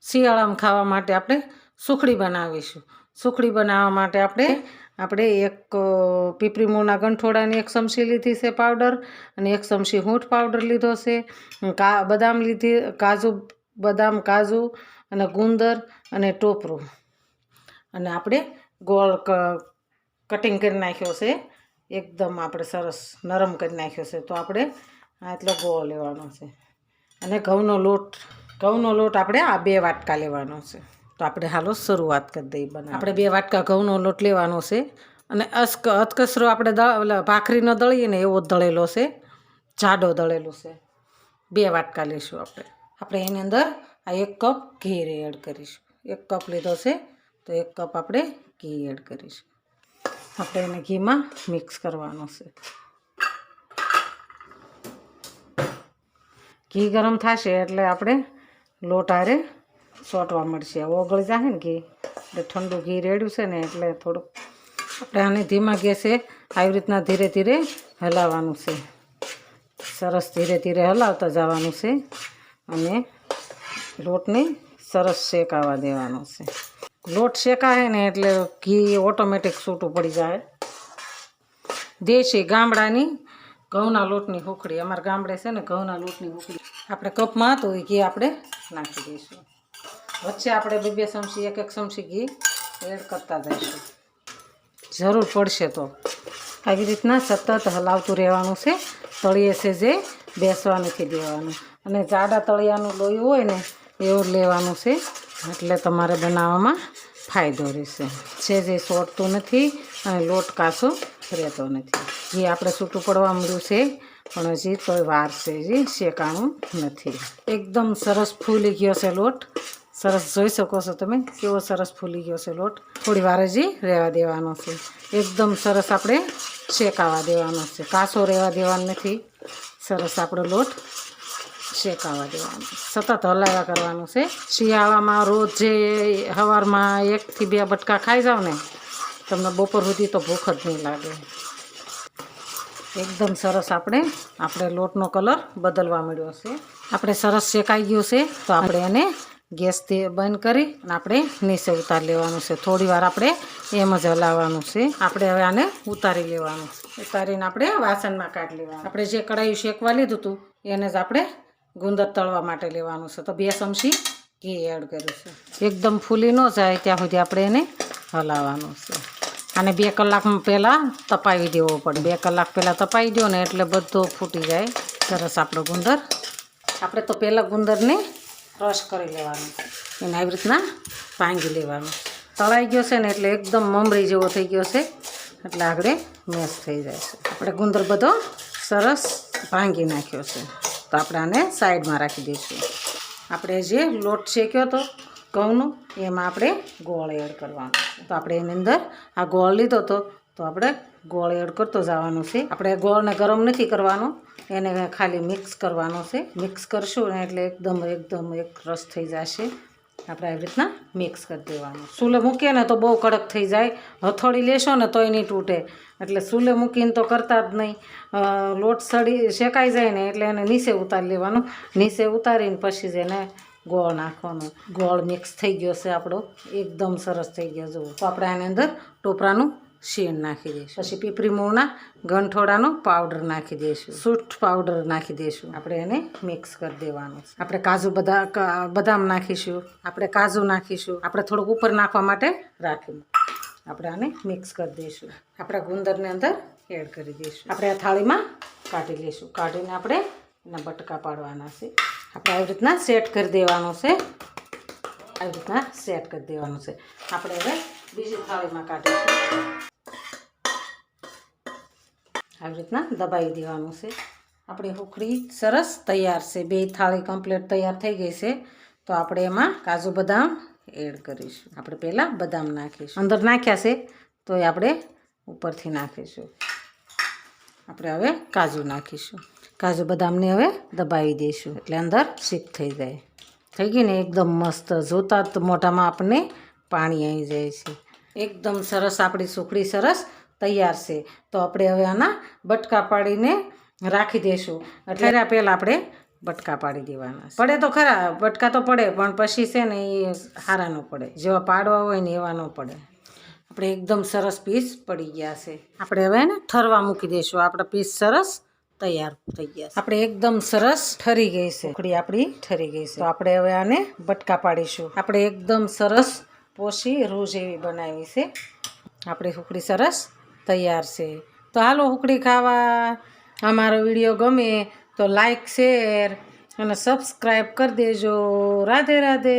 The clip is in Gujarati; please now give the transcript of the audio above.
શિયાળામાં ખાવા માટે આપણે સુખડી બનાવીશું. સુખડી બનાવવા માટે આપણે આપણે એક પીપરી મૂળના ગંઠોડાની એક ચમચી લીધી છે પાવડર અને એક ચમચી હૂંઠ પાવડર લીધો છે. કા, બદામ લીધી, કાજુ, બદામ, કાજુ અને ગુંદર અને ટોપરું. અને આપણે ગોળ કટિંગ કરી નાખ્યો છે. એકદમ આપણે સરસ નરમ કરી નાખ્યો છે. તો આપણે આટલો ગોળ લેવાનો છે. અને ઘઉંનો લોટ ઘઉંનો લોટ આપણે આ બે વાટકા લેવાનો છે. તો આપણે હાલો શરૂઆત કરી દઈએ બનાવ આપણે બે વાટકા ઘઉંનો લોટ લેવાનો છે અને અસ્ક અતકસરો આપણે દ ઓલા ભાખરીનો દળીએ ને એવો દળેલો છે. જાડો દળેલો છે. બે વાટકા લઈશું આપણે. આપણે એની અંદર આ એક કપ ઘી એડ કરીશું. એક કપ લીધો છે તો એક કપ આપણે ઘી એડ કરીશું. આપણે એને ઘીમાં મિક્સ કરવાનો છે. ઘી ગરમ થશે એટલે આપણે લોટ હારે સોટવા મળશે. ઓગળી જાય ને ઘી. એટલે ઠંડુ ઘી રેડ્યું છે ને એટલે થોડુંક આપણે આને ધીમા ગેસે આવી રીતના ધીરે ધીરે હલાવવાનું છે. સરસ ધીરે ધીરે હલાવતા જવાનું છે અને લોટને સરસ શેકાવા દેવાનો છે. લોટ શેકાય ને એટલે ઘી ઓટોમેટિક છૂટું પડી જાય. દેશી ગામડાની ઘઉંના લોટની હુકડી અમારા ગામડે છે ને ઘઉંના લોટની હુકડી આપણે કપમાં હતું એ ઘી આપણે નાખી દઈશું. વચ્ચે આપણે બે બે ચમચી, એક એક ચમચી ઘી એડ કરતા જઈશું. જરૂર પડશે તો. આવી રીતના સતત હલાવતું રહેવાનું છે. તળિયે છે જે બેસવા નથી દેવાનું. અને જાડા તળિયાનું લોહી હોય ને એવું લેવાનું છે. એટલે તમારે બનાવવામાં ફાયદો રહેશે. છે જે સોટતું નથી અને લોટ કાસો રહેતો નથી. જે આપણે છૂટું પડવા મળ્યું છે, પણ હજી કોઈ વાર છે, હજી શેકાણું નથી. એકદમ સરસ ફૂલી ગયો છે લોટ. સરસ જોઈ શકો છો તમે, કેવો સરસ ફૂલી ગયો છે લોટ. થોડી વાર હજી રહેવા દેવાનો છે. એકદમ સરસ આપણે શેકાવા દેવાનો છે. કાસો રહેવા દેવાનો નથી. સરસ આપણો લોટ શેકાવા દેવાનું સતત હલાવ્યા કરવાનું છે. શિયાળામાં રોજ જે સવારમાં એકથી બે બટકા ખાઈ જાવ ને, તમને બપોર સુધી તો ભૂખ જ નહીં લાગે. એકદમ સરસ આપણે આપણે લોટનો કલર બદલવા મળ્યો છે. આપણે સરસ શેકાઈ ગયું છે, તો આપણે એને ગેસથી બંધ કરી અને આપણે નીચે ઉતારી લેવાનું છે. થોડી વાર આપણે એમ જ હલાવવાનું છે. આપણે હવે આને ઉતારી લેવાનું ઉતારીને આપણે વાસણમાં કાઢી લેવાનું. આપણે જે કઢાઈ શેકવા લીધું હતું એને જ આપણે ગુંદર તળવા માટે લેવાનું છે. તો બે ચમચી ઘી એડ કર્યું છે. એકદમ ફૂલી ન જાય ત્યાં સુધી આપણે એને હલાવવાનું છે. અને બે કલાક પહેલાં તપાવી દેવો પડે. બે કલાક પહેલાં તપાવી દો ને એટલે બધો ફૂટી જાય. સરસ આપણો ગુંદર. આપણે તો પહેલાં ગુંદરને ક્રશ કરી લેવાનું. એને આવી રીતના ભાંગી લેવાનું. તળાઈ ગયો છે ને એટલે એકદમ મમરી જેવો થઈ ગયો છે. એટલે આગળ મેશ થઈ જાય છે. આપણે ગુંદર બધો સરસ ભાંગી નાખ્યો છે. તો આપણે આને સાઈડમાં રાખી દઈશું. આપણે જે લોટ શેક્યો હતો ઘઉંનો એમાં આપણે ગોળ એડ કરવાનો તો આપણે એની અંદર આ ગોળ લીધો હતો તો આપણે ગોળ એડ કરતો જવાનું છે. આપણે ગોળને ગરમ નથી કરવાનો, એને ખાલી મિક્સ કરવાનો છે. મિક્સ કરશું ને એટલે એકદમ એકદમ એક રસ થઈ જશે. આપણે આવી રીતના મિક્સ કરી દેવાનું. સૂલે મૂકીએ ને તો બહુ કડક થઈ જાય. હથોડી લેશો ને તોય નહીં તૂટે. એટલે સૂલે મૂકીને તો કરતા જ નહીં. લોટ સડી શેકાઈ જાય ને એટલે એને નીચે ઉતારી લેવાનું. નીચે ઉતારીને પછી જ એને ગોળ નાખવાનો. ગોળ મિક્સ થઈ ગયો છે આપણો. એકદમ સરસ થઈ ગયો. જુઓ. તો આપણે આની અંદર ટોપરાનું શેણ નાખી દઈશું. પછી પીપરી મૂળના ગંઠોડાનો પાવડર નાખી દઈશું. સૂઠ પાવડર નાખી દઈશું. આપણે એને મિક્સ કરી દેવાનું. આપણે કાજુ બધા બદામ નાખીશું. આપણે કાજુ નાખીશું. આપણે થોડુંક ઉપર નાખવા માટે રાખીશું. આપણે આને મિક્સ કરી દઈશું. આપણે ગુંદરને અંદર એડ કરી દઈશું. આપણે આ થાળીમાં કાઢી લઈશું. કાઢીને આપણે એના બટકા પાડવાના છે. આપણે આવી રીતના સેટ કરી દેવાનું છે. આવી રીતના સેટ કરી દેવાનું છે. આપણે હવે બીજી થાળીમાં કાઢીશું. આવી રીતના દબાવી દેવાનું છે. આપણી હુકડી સરસ તૈયાર છે. બે થાળી કમ્પ્લીટ તૈયાર થઈ ગઈ છે. તો આપણે એમાં કાજુ બદામ એડ કરીશું. આપણે પહેલાં બદામ નાખીશું. અંદર નાખ્યા છે. તો એ આપણે ઉપરથી નાખીશું. આપણે હવે કાજુ નાખીશું. કાજુ બદામને હવે દબાવી દઈશું. એટલે અંદર શિફ્ટ થઈ જાય. થઈ ગઈ ને એકદમ મસ્ત. જોતા જ મોઢામાં આપણને પાણી આવી જાય છે. એકદમ સરસ આપણી સુખડી સરસ તૈયાર છે. તો આપણે હવે આના બટકા પાડીને રાખી દઈશું. અઠવાડિયા પહેલાં આપણે બટકા પાડી દેવાના પડે તો ખરા, બટકા તો પડે, પણ પછી છે ને એ સારા ન પડે. જેવા પાડવા હોય ને એવા પડે. આપણે એકદમ સરસ પીસ પડી ગયા છે. આપણે હવે ને ઠરવા મૂકી દઈશું. આપણા પીસ સરસ તૈયાર થઈ ગયા આપણે એકદમ સરસ ઠરી ગઈ છે. ઉકળી આપણી ઠરી ગઈ છે. તો આપણે હવે આને બટકા પાડીશું. આપણે એકદમ સરસ પોષી રૂ જેવી બનાવી છે. આપણી હુકડી સરસ તૈયાર છે. તો હાલો હુકડી ખાવા. અમારો વીડિયો ગમે તો લાઈક શેર અને સબસ્ક્રાઈબ કરી દેજો. રાધે રાધે.